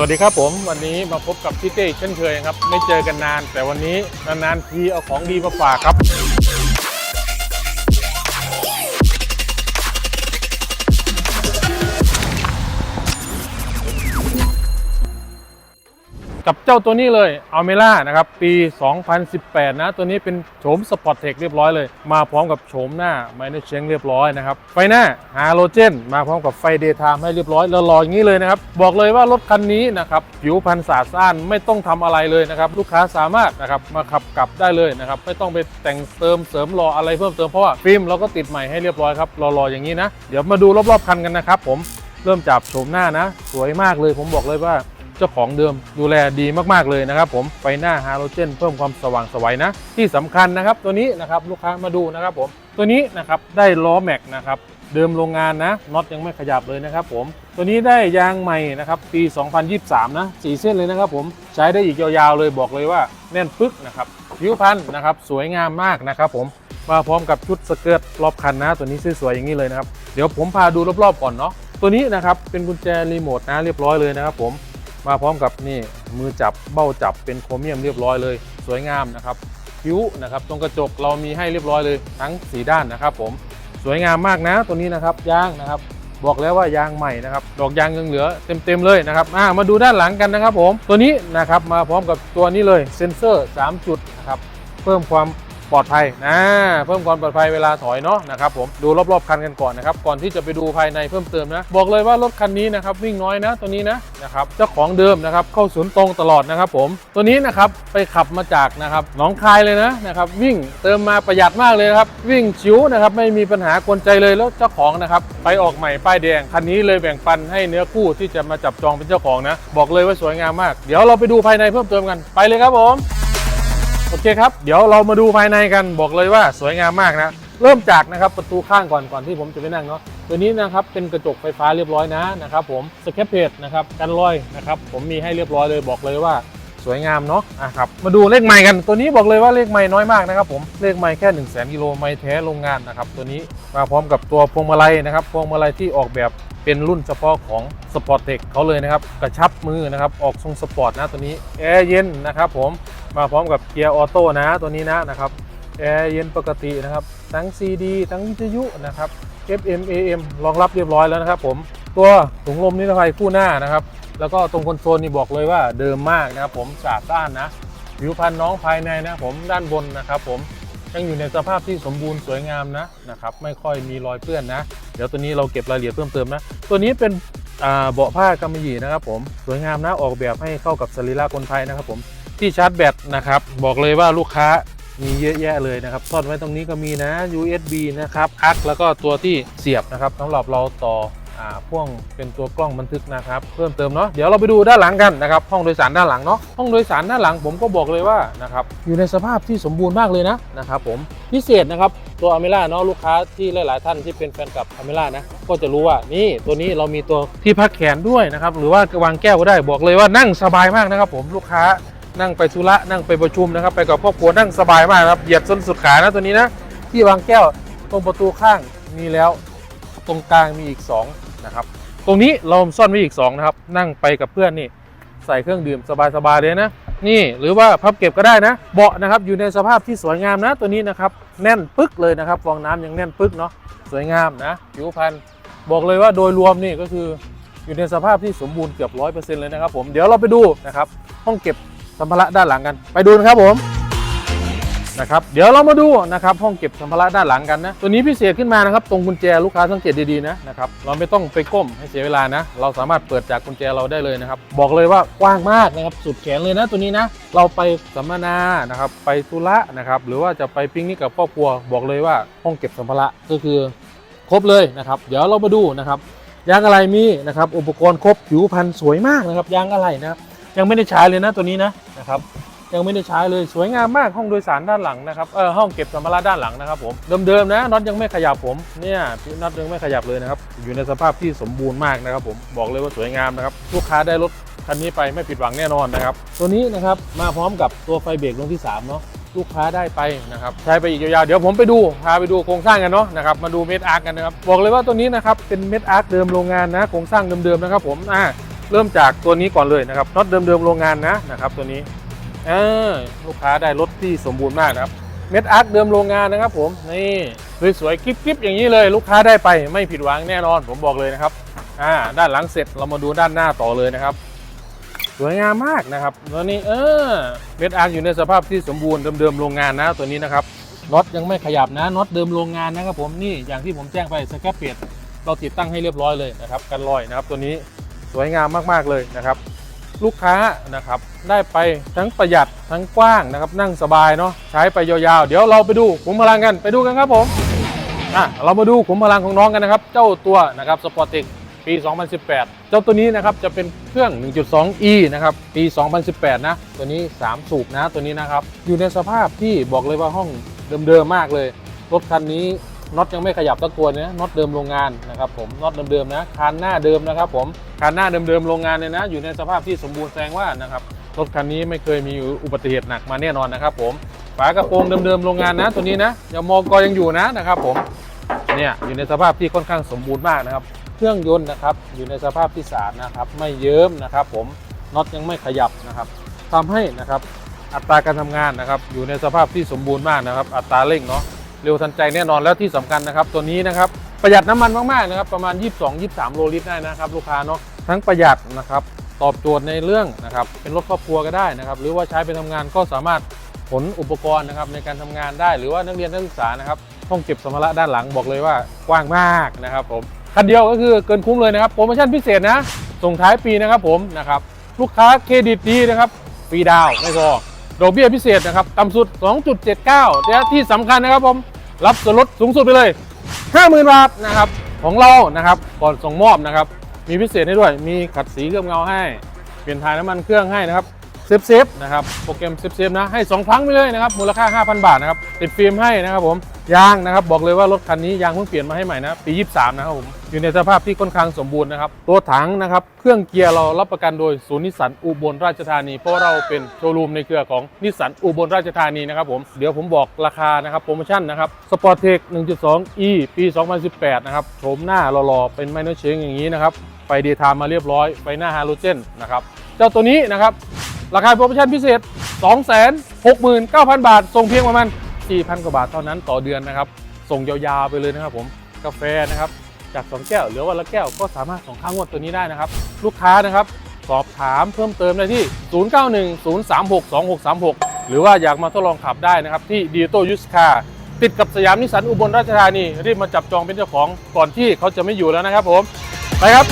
สวัสดีครับผมวันนี้มาพบกับพี่เต้เช่นเคยครับ ไม่เจอกันนาน แต่วันนี้นานๆทีเอาของดีมาฝากครับ กับเจ้าตัวนี้เลยอัลเมล่านะครับ ปี 2018 นะ ตัวนี้เป็นโฉมสปอร์ตเทคเรียบร้อยเลย มาพร้อมกับโฉมหน้าไมเนเชงเรียบร้อยนะครับ ไฟหน้าฮาโลเจน มาพร้อมกับไฟเดย์ไทม์ให้เรียบร้อยแล้วรออย่างนี้เลยนะครับ บอกเลยว่ารถคันนี้นะครับ ผิวพรรณสะอาดสะอ้านไม่ต้องทำอะไรเลยนะครับ ลูกค้าสามารถนะครับมาขับกลับได้เลยนะครับ ไม่ต้องไปแต่งเติมเสริมรออะไรเพิ่มเติมเพราะว่าฟิล์มเราก็ติดใหม่ให้เรียบร้อยครับรอๆอย่างนี้นะ เดี๋ยวมาดูรอบๆคันกันนะครับผมเริ่มจากโฉมหน้านะ สวยมากเลยผมบอกเลยว่า เจ้าของเดิมดูแลดีมากๆเลยนะครับผมไฟหน้าฮาโลเจนเพิ่มความสว่างสวัยนะ ที่สำคัญนะครับตัวนี้นะครับลูกค้ามาดูนะครับผมตัวนี้นะครับได้ล้อแม็กนะครับเดิมโรงงานนะน็อตยังไม่ขยับเลยนะครับผมตัวนี้ได้ยางใหม่นะครับปี 2023 นะสีเส้นเลยนะครับผมใช้ได้อีกยาวๆเลยบอกเลยว่าแน่นปึ๊กนะครับผิวพันธุ์นะครับสวยงามมากนะครับผมมาพร้อมกับชุดสเกิร์ตรอบคันนะ ตัวนี้สวยๆอย่างนี้เลยนะครับ เดี๋ยวผมพาดูรอบๆก่อนเนาะตัวนี้นะครับเป็นกุญแจรีโมทนะเรียบร้อยเลยนะครับผม มาพร้อมกับนี่มือจับเบ้าจับเป็นโครเมียมเรียบร้อยเลย สวยงามนะครับคิ้วนะครับตรงกระจกเรามีให้เรียบร้อยเลยทั้งสีด้านนะครับ ผมสวยงามมากนะตัวนี้นะครับยางนะครับ บอกแล้วว่ายางใหม่นะครับดอกยางยังเหลือเต็มๆเลยนะครับามาดูด้านหลังกันนะครับ ผมตัวนี้นะครับมาพร้อมกับตัวนี้เลยเซ็นเซอร์ 3 จุดนะครับเพิ่มความ ปลอดภัยนะเพิ่มความปลอดภัยเวลาถอยเนาะนะครับผมดูรอบๆคันกันก่อนนะครับก่อนที่จะไปดูภายในเพิ่มเติมนะ บอกเลยว่ารถคันนี้นะครับวิ่งน้อยนะตัวนี้นะนะครับเจ้าของเดิมนะครับเข้าศูนย์ตรงตลอดนะครับผมตัวนี้นะครับไปขับมาจากนะครับหนองคายเลยนะนะครับวิ่งเติมมาประหยัดมากเลยครับวิ่งชิวนะครับไม่มีปัญหากวนใจเลยแล้วเจ้าของนะครับไปออกใหม่ป้ายแดงคันนี้เลยแบ่งปันให้เนื้อคู่ที่จะมาจับจองเป็นเจ้าของนะ บอกเลยว่าสวยงามมาก เดี๋ยวเราไปดูภายในเพิ่มเติมกันไปเลยครับผม โอเคครับ เดี๋ยวเรามาดูภายในกันบอกเลยว่าสวยงามมากนะ เริ่มจากนะครับประตูข้างก่อนก่อนที่ผมจะไปนั่งเนาะตัวนี้นะครับเป็นกระจกไฟฟ้าเรียบร้อยนะนะครับผมสแคปเพจนะครับกันรอยนะครับผมมีให้เรียบร้อยเลยบอกเลยว่าสวยงามเนาะอะครับมาดูเลขใหม่กันตัวนี้บอกเลยว่าเลขใหม่น้อยมากนะครับผมเลขใหม่แค่1 0 0 0 0 0กิโลไม่แท้โรงงานนะครับตัวนี้มาพร้อมกับตัวพวงมาลัยนะครับพวงมาลัยที่ออกแบบเป็นรุ่นเฉพาะของสปอร์ตเทคเขาเลยนะครับกระชับมือนะครับออกทรงสปอร์ตนะตัวนี้แอร์เย็นนะครับผม มาพร้อมกับเกียร์ออโต้นะตัวนี้นะนะครับแอร์เย็นปกตินะครับ ทั้ง CD ทั้งวิทยุนะครับ FM AM รองรับเรียบร้อยแล้วนะครับผมตัวถุงลมนิรภัยคู่หน้านะครับ แล้วก็ตรงคอนโซลนี่บอกเลยว่าเดิมมากนะครับผมสะอาดสะอ้านนะผิวพันน้องภายในนะผมด้านบนนะครับผมยังอยู่ในสภาพที่สมบูรณ์สวยงามนะนะครับไม่ค่อยมีรอยเปื้อนนะ เดี๋ยวตัวนี้เราเก็บรายละเอียดเพิ่มเติมนะ ตัวนี้เป็นเบาะผ้ากำมะหยี่นะครับผมสวยงามนะออกแบบให้เข้ากับสรีระคนไทยนะครับผม ที่ชาร์จแบตนะครับ บอกเลยว่าลูกค้ามีเยอะแยะเลยนะครับซ่อนไว้ตรงนี้ก็มีนะ USB นะครับอักแล้วก็ตัวที่เสียบนะครับสำหรับเราต่ออ่าพ่วงเป็นตัวกล้องบันทึกนะครับเพิ่มเติมเนาะเดี๋ยวเราไปดูด้านหลังกันนะครับห้องโดยสารด้านหลังเนาะห้องโดยสารด้านหลังผมก็บอกเลยว่านะครับอยู่ในสภาพที่สมบูรณ์มากเลยนะนะครับผมพิเศษนะครับตัวอเมล่าเนาะลูกค้าที่หลาย ๆ ท่านที่เป็นแฟนกับอเมล่านะก็จะรู้ว่านี่ตัวนี้เรามีตัวที่พักแขนด้วยนะครับหรือว่าวางแก้วก็ได้บอกเลยว่านั่งสบายมากนะครับผมลูกค้า นั่งไปธุระนั่งไปประชุมนะครับ ไปกับครอบครัวนั่งสบายมากครับเหยียดส้นสุดขานะตัวนี้นะที่วางแก้วตรงประตูข้างมีแล้วตรงกลางมีอีก2นะครับตรงนี้เราซ่อนไว้อีก2นะครับนั่งไปกับเพื่อนนี่ใส่เครื่องดื่มสบายๆเลยนะนี่หรือว่าพับเก็บก็ได้นะ เบาะนะครับอยู่ในสภาพที่สวยงามนะตัวนี้นะครับแน่นปึ๊กเลยนะครับฟองน้ำยังแน่นปึ๊กเนาะสวยงามนะผิวพรรณบอกเลยว่าโดยรวมนี่ก็คืออยู่ในสภาพที่สมบูรณ์เกือบร้อยเปอร์เซ็นต์เลยนะครับผมเดี๋ยวเราไปดูนะครับห้องเก็บ สัมภาระด้านหลังกัน ไปดูนะครับผมนะครับเดี๋ยวเรามาดูนะครับห้องเก็บสัมภาระด้านหลังกันนะตัวนี้พิเศษขึ้นมานะครับตรงกุญแจลูกค้าสังเกตดีๆนะนะครับเราไม่ต้องไปก้มให้เสียเวลานะ เราสามารถเปิดจากกุญแจเราได้เลยนะครับบอกเลยว่ากว้างมากนะครับสุดแขนเลยนะตัวนี้นะเราไปสัมมนานะครับไปธุระนะครับหรือว่าจะไปปิ้งนี่กับครอบครัว บอกเลยว่าห้องเก็บสัมภาระก็คือครบเลยนะครับเดี๋ยวเรามาดูนะครับยางอะไรมีนะครับอุปกรณ์ครบผิวพรรณสวยมากนะครับยางอะไรนะครับ ยังไม่ได้ใช้เลยนะตัวนี้นะนะครับยังไม่ได้ใช้เลยสวยงามมากห้องโดยสารด้านหลังนะครับเออห้องเก็บสัมภาระด้านหลังนะครับผมเดิมๆนะน็อตยังไม่ขยับผมเนี่ยน็อตยังไม่ขยับเลยนะครับอยู่ในสภาพที่สมบูรณ์มากนะครับผมบอกเลยว่าสวยงามนะครับลูกค้าได้รถคันนี้ไปไม่ผิดหวังแน่นอนนะครับตัวนี้นะครับมาพร้อมกับตัวไฟเบรกดวงที่3เนาะลูกค้าได้ไปนะครับใช้ไปอีกยาวๆเดี๋ยวผมไปดูพาไปดูโครงสร้างกันเนาะนะครับมาดูเม็ดอาร์กันนะครับบอกเลยว่าตัวนี้นะครับเป็นเม็ดอาร์เดิมโรงงานนะโครงสร้างเดิมๆนะครับผมอ่า เริ่มจากตัวนี้ก่อนเลยนะครับน็อตเดิมๆโรงงานนะนะครับ ตัวนี้ลูกค้าได้รถที่สมบูรณ์มากนะครับ เม็ดอาร์คเดิมโรงงานนะครับ ผมนี่สวยๆกริบๆอย่างนี้เลย ลูกค้าได้ไปไม่ผิดหวังแน่นอน ผมบอกเลยนะครับอ่าด้านหลังเสร็จเรามาดูด้านหน้าต่อเลยนะครับสวยงามมากนะครับตัวนี้เออเม็ดอาร์คอยู่ในสภาพที่สมบูรณ์เดิมๆโรงงานนะตัวนี้นะครับน็อตยังไม่ขยับนะน็อตเดิมโรงงานนะครับผมนี่อย่างที่ผมแจ้งไปสแคปเปียดเราติดตั้งให้เรียบร้อยเลยนะครับกันรอยนะครับตัวนี้ สวยงามมากๆเลยนะครับ ลูกค้านะครับได้ไปทั้งประหยัดทั้งกว้างนะครับ นั่งสบายเนาะใช้ไปยาวๆ เดี๋ยวเราไปดูขุมพลังกันไปดูกันครับผมอะเรามาดูขุมพลังของน้องกันนะครับ เจ้าตัวนะครับสปอร์ติกปี 2018 เจ้าตัวนี้นะครับจะเป็นเครื่อง 1.2e นะครับ ปี 2018 นะ ตัวนี้ 3 สูบนะ ตัวนี้นะครับ อยู่ในสภาพที่บอกเลยว่าห้องเดิมๆมากเลย รถคันนี้ น็อตยังไม่ขยับตักตัวนะน็อตเดิมโรงงานนะครับผมน็อตเดิมๆนะคานหน้าเดิมนะครับผมคานหน้าเดิมๆโรงงานเลยนะ อยู่ในสภาพที่สมบูรณ์แสดงว่านะครับรถคันนี้ไม่เคยมีอุบัติเหตุหนักมาแน่นอนนะครับ ผมฝากระโปรงเดิมๆโรงงานนะ ตัวนี้นะยังมองกอยังอยู่นะนะครับผมเนี่ยอยู่ในสภาพที่ค่อนข้างสมบูรณ์มากนะครับ เครื่องยนต์นะครับอยู่ในสภาพที่สะอาดนะครับ ไม่เยิ้มนะครับ ผมน็อตยังไม่ขยับนะครับทำให้นะครับอัตราการทำงานนะครับ อยู่ในสภาพที่สมบูรณ์มากนะครับ อัตราเร่งเนาะ เร็วทันใจแน่นอนแล้วที่สำคัญนะครับ ตัวนี้นะครับประหยัดน้ำมันมากๆนะครับประมาณ 22-23 โลลิตรได้นะครับลูกค้าเนาะทั้งประหยัดนะครับตอบโจทย์ในเรื่องนะครับเป็นรถครอบครัวก็ได้นะครับ หรือว่าใช้ไปทำงานก็สามารถขนอุปกรณ์นะครับในการทำงานได้ หรือว่านักเรียนนักศึกษานะครับห้องเก็บสัมภาระด้านหลังบอกเลยว่ากว้างมากนะครับผมคันเดียวก็คือเกินคุ้มเลยนะครับโปรโมชั่นพิเศษนะส่งท้ายปีนะครับผมนะครับลูกค้าเครดิตดีนะครับฟรีดาวไม่พอ ดอกเบี้ยพิเศษนะครับต่ำสุด 2.79และที่สำคัญนะครับผมรับส่วนลดสูงสุดไปเลย 50,000 บาทนะครับของเรานะครับก่อนส่งมอบนะครับมีพิเศษให้ด้วยมีขัดสีเคลือบเงาให้ เปลี่ยนถ่ายน้ำมันเครื่องให้นะครับ เซฟเซฟนะครับโปรแกรมเซฟเซฟนะให้ 2 ครั้งไปเลยนะครับมูลค่า 5,000 บาทนะครับติดฟิล์มให้นะครับผมยางนะครับบอกเลยว่ารถคันนี้ยางเพิ่งเปลี่ยนมาให้ใหม่นะปี 23 นะครับผมอยู่ในสภาพที่ค่อนข้างสมบูรณ์นะครับตัวถังนะครับเครื่องเกียร์เรารับประกันโดยศูนย์นิสสันอุบลราชธานี เพราะเราเป็นโชว์รูมในเครือของนิสสันอุบลราชธานีนะครับผมเดี๋ยวผมบอกราคานะครับโปรโมชั่นนะครับสปอร์ตเทค 1.2e ปี 2018 นะครับโฉมหน้าหล่อๆเป็นไมเนอร์เชงอย่างนี้นะครับไฟเดย์ไทม์มาเรียบร้อยไฟหน้าฮาโลเจนนะครับเจ้าตัวนี้นะครับ ราคาโปรโมชั่นพิเศษ 269,000 บาท ส่งเพียงประมาณ 4,000 กว่าบาทเท่านั้นต่อเดือนนะครับ ส่งยาวๆไปเลยนะครับผม กาแฟนะครับ จาก 2 แก้วเหลือวันละแก้วก็สามารถส่งค่างวดตัวนี้ได้นะครับ ลูกค้านะครับ สอบถามเพิ่มเติมได้ที่ 0910362636 หรือว่าอยากมาทดลองขับได้นะครับ ที่ดีโตยูสคาติดกับสยามนิสสันอุบลราชธานีรีบมาจับจองเป็นเจ้าของก่อนที่เขาจะไม่อยู่แล้วนะครับผมไปครับ